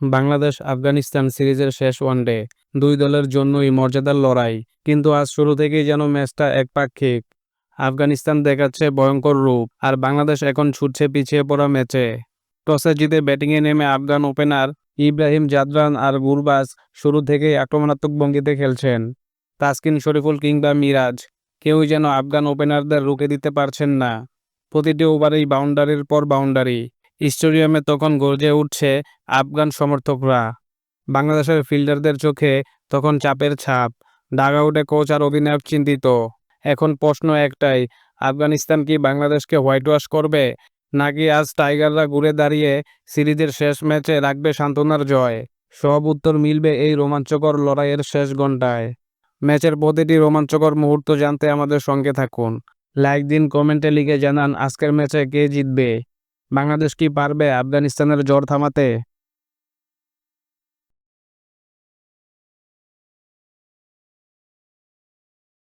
বাংলাদেশ আফগানিস্তান সিরিজের শেষ ওয়ানডে দুই দলের জন্যই মর্যাদার লড়াই, কিন্তু আজ শুরু থেকেই যেন ম্যাচটা একপাক্ষিক। আফগানিস্তান দেখাচ্ছে ভয়ঙ্কর রূপ, আর বাংলাদেশ এখন ছুটছে পিছিয়ে পড়া ম্যাচে। টসে জিতে ব্যাটিংয়ে নেমে আফগান ওপেনার ইব্রাহিম জাদরান আর গুরবাজ শুরু থেকেই আক্রমণাত্মক ভঙ্গিতে খেলছেন। তাসকিন শরীফুল কিংবা মিরাজ, কেউই যেন আফগান ওপেনারদের রুখে দিতে পারছেন না। প্রতিটি ওভারেই বাউন্ডারির পর বাউন্ডারি স্টেডিয়ামে তখন গর্জে উঠছে আফগান সমর্থকরা। বাংলাদেশের ফিল্ডারদের চোখে তখন চাপের ছাপ। ডাগআউটে কোচ আর অধিনায়ক চিন্তিত। এখন প্রশ্ন একটাই, আফগানিস্তান কি বাংলাদেশকে হোয়াইট ওয়াশ করবে? নাকি আজ টাইগাররা ঘুরে দাঁড়িয়ে সিরিজের শেষ ম্যাচে রাখবে সান্ত্বনার জয়? সব উত্তর মিলবে এই রোমাঞ্চকর লড়াইয়ের শেষ ঘন্টায় ম্যাচের প্রতিটি রোমাঞ্চকর মুহূর্ত জানতে আমাদের সঙ্গে থাকুন। লাইক দিন, কমেন্টে লিখে জানান আজকের ম্যাচে কে জিতবে। বাংলাদেশ কি পারবে? আফগানিস্তানের জ্বর থামাতে?